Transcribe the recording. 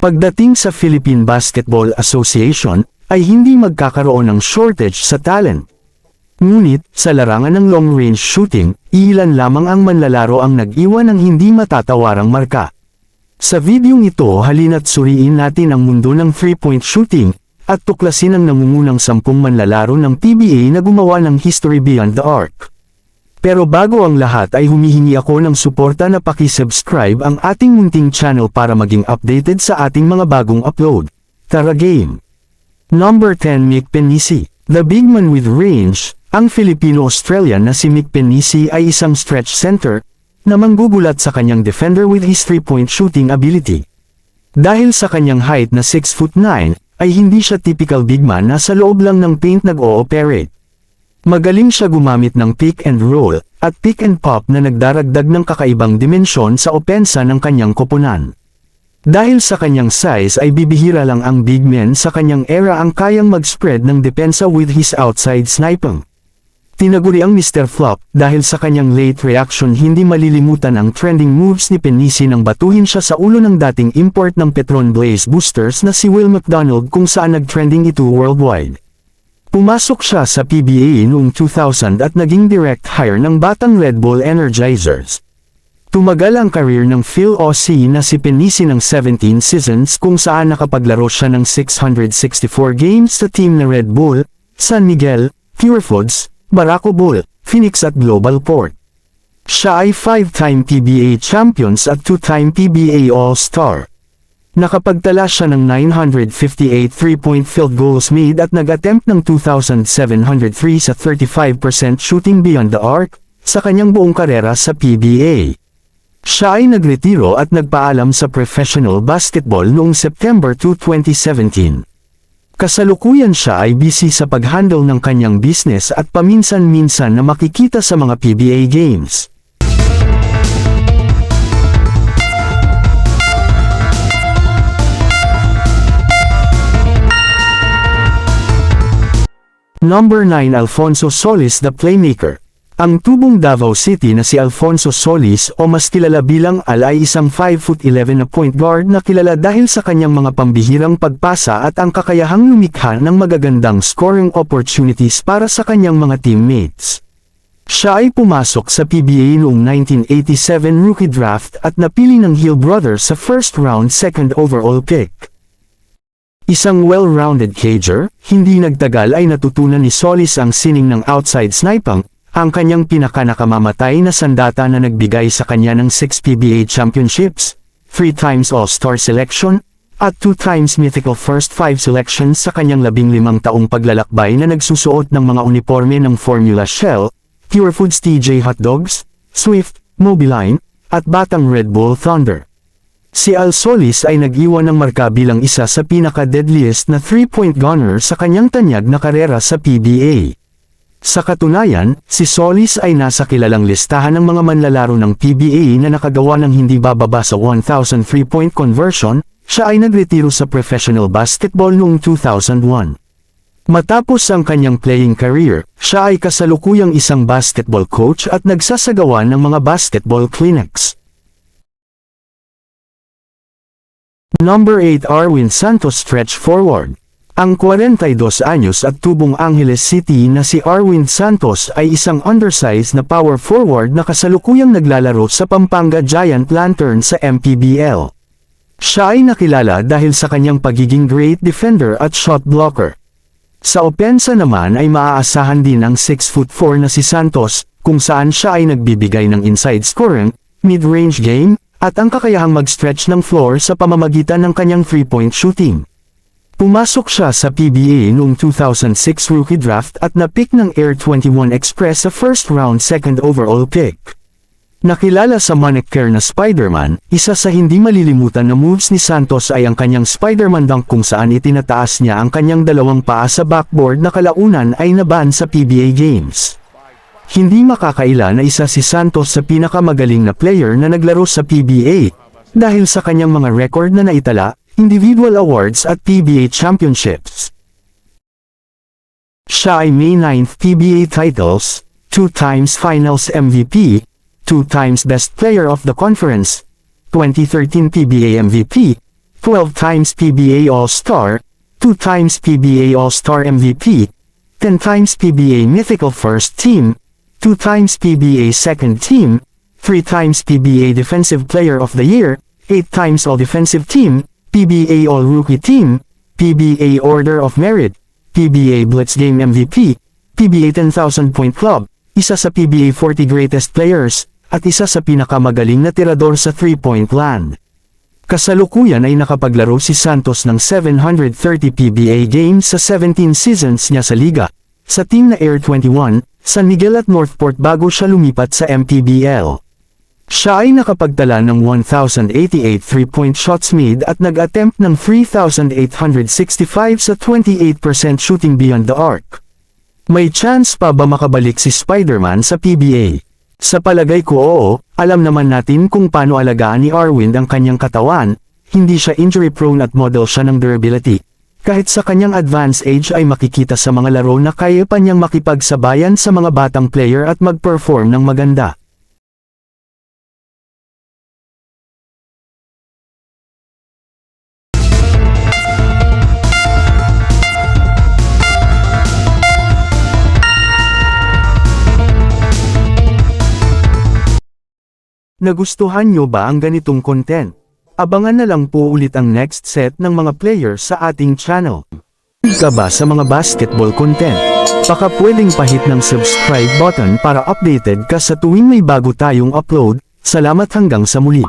Pagdating sa Philippine Basketball Association, ay hindi magkakaroon ng shortage sa talent. Ngunit, sa larangan ng long-range shooting, ilan lamang ang manlalaro ang nag-iwan ng hindi matatawarang marka. Sa videong ito halina't suriin natin ang mundo ng three-point shooting, at tuklasin ang nangungunang sampung manlalaro ng PBA na gumawa ng history beyond the arc. Pero bago ang lahat ay humihingi ako ng suporta na paki-subscribe ang ating munting channel para maging updated sa ating mga bagong upload. Tara game! Number 10 Mick Penisi The big man with range, ang Filipino-Australian na si Mick Penisi ay isang stretch center, na manggugulat sa kanyang defender with his three-point shooting ability. Dahil sa kanyang height na 6 foot 9, ay hindi siya typical big man na sa loob lang ng paint nag-ooperate. Magaling siya gumamit ng pick and roll, at pick and pop na nagdaragdag ng kakaibang dimensyon sa opensa ng kanyang koponan. Dahil sa kanyang size ay bibihira lang ang big men sa kanyang era ang kayang mag-spread ng depensa with his outside sniping. Tinaguri ang Mr. Flop dahil sa kanyang late reaction hindi malilimutan ang trending moves ni Penisi nang batuhin siya sa ulo ng dating import ng Petron Blaze Boosters na si Will McDonald kung saan nag-trending ito worldwide. Pumasok siya sa PBA noong 2000 at naging direct hire ng Batang Red Bull Energizers. Tumagal ang career ng Phil Ossie na si Penisi ng 17 seasons kung saan nakapaglaro siya ng 664 games sa team na Red Bull, San Miguel, Pure Foods, Barako Bull, Phoenix at Global Port. Siya ay 5-time PBA champions at 2-time PBA All-Star. Nakapagtala siya ng 958 three-point field goals made at nag-attempt ng 2,703 sa 35% shooting beyond the arc, sa kanyang buong karera sa PBA. Siya ay nagretiro at nagpaalam sa professional basketball noong September 2, 2017. Kasalukuyan siya ay busy sa pag-handle ng kanyang business at paminsan-minsan na makikita sa mga PBA games. Number 9 Alfonso Solis the Playmaker Ang tubong Davao City na si Alfonso Solis o mas kilala bilang Al ay isang 5'11 na point guard na kilala dahil sa kanyang mga pambihirang pagpasa at ang kakayahang lumikha ng magagandang scoring opportunities para sa kanyang mga teammates. Siya ay pumasok sa PBA noong 1987 rookie draft at napili ng Hill Brothers sa first round second overall pick. Isang well-rounded cager, hindi nagtagal ay natutunan ni Solis ang sining ng outside sniping, ang kanyang pinakanakamamatay na sandata na nagbigay sa kanya ng 6 PBA championships, 3 times All-Star selection, at 2 times mythical first 5 selections sa kanyang labing limang taong paglalakbay na nagsusuot ng mga uniforme ng Formula Shell, Pure Foods TJ Hot Dogs, Swift, Mobiline, at Batang Red Bull Thunder. Si Al Solis ay nag-iwan ng marka bilang isa sa pinaka-deadliest na three-point gunner sa kanyang tanyag na karera sa PBA. Sa katunayan, si Solis ay nasa kilalang listahan ng mga manlalaro ng PBA na nakagawa ng hindi bababa sa 1,000 three-point conversion, siya ay nagretiro sa professional basketball noong 2001. Matapos ang kanyang playing career, siya ay kasalukuyang isang basketball coach at nagsasagawa ng mga basketball clinics. Number 8 Arwin Santos Stretch Forward Ang 42 anyos at tubong Angeles City na si Arwin Santos ay isang undersized na power forward na kasalukuyang naglalaro sa Pampanga Giant Lantern sa MPBL. Siya ay nakilala dahil sa kanyang pagiging great defender at shot blocker. Sa opensa naman ay maaasahan din ang 6'4 na si Santos, kung saan siya ay nagbibigay ng inside scoring, mid-range game, at ang kakayahang mag-stretch ng floor sa pamamagitan ng kanyang three-point shooting. Pumasok siya sa PBA noong 2006 rookie draft at napick ng Air 21 Express sa first round second overall pick. Nakilala sa moniker na Spider-Man, isa sa hindi malilimutan na moves ni Santos ay ang kanyang Spider-Man dunk kung saan itinataas niya ang kanyang dalawang paa sa backboard na kalaunan ay naban sa PBA Games. Hindi makakaila na isa si Santos sa pinakamagaling na player na naglaro sa PBA, dahil sa kanyang mga record na naitala, individual awards at PBA championships. Siya ay may 9th PBA titles, 2 times Finals MVP, 2 times Best Player of the Conference, 2013 PBA MVP, 12 times PBA All-Star, 2 times PBA All-Star MVP, 10 times PBA Mythical First Team, 2 times PBA Second Team, 3 times PBA Defensive Player of the Year, 8 times All-Defensive Team, PBA All-Rookie Team, PBA Order of Merit, PBA Blitz Game MVP, PBA 10,000 Point Club, isa sa PBA 40 Greatest Players, at isa sa pinakamagaling na tirador sa 3-point land. Kasalukuyan ay nakapaglaro si Santos ng 730 PBA games sa 17 seasons niya sa liga, sa team na Air 21, San Miguel at Northport bago siya lumipat sa MPBL. Siya ay nakapagtala ng 1,088 3-point shots made at nag-attempt ng 3,865 sa 28% shooting beyond the arc. May chance pa ba makabalik si Spider-Man sa PBA? Sa palagay ko oo, alam naman natin kung paano alagaan ni Arwind ang kanyang katawan, hindi siya injury prone at model siya ng durability. Kahit sa kanyang advanced age ay makikita sa mga laro na kaya pa niyang makipagsabayan sa mga batang player at mag-perform ng maganda. Nagustuhan nyo ba ang ganitong content? Abangan na lang po ulit ang next set ng mga players sa ating channel. Ka ba sa mga basketball content? Baka pwedeng pahit ng subscribe button para updated ka sa tuwing may bago tayong upload. Salamat hanggang sa muli.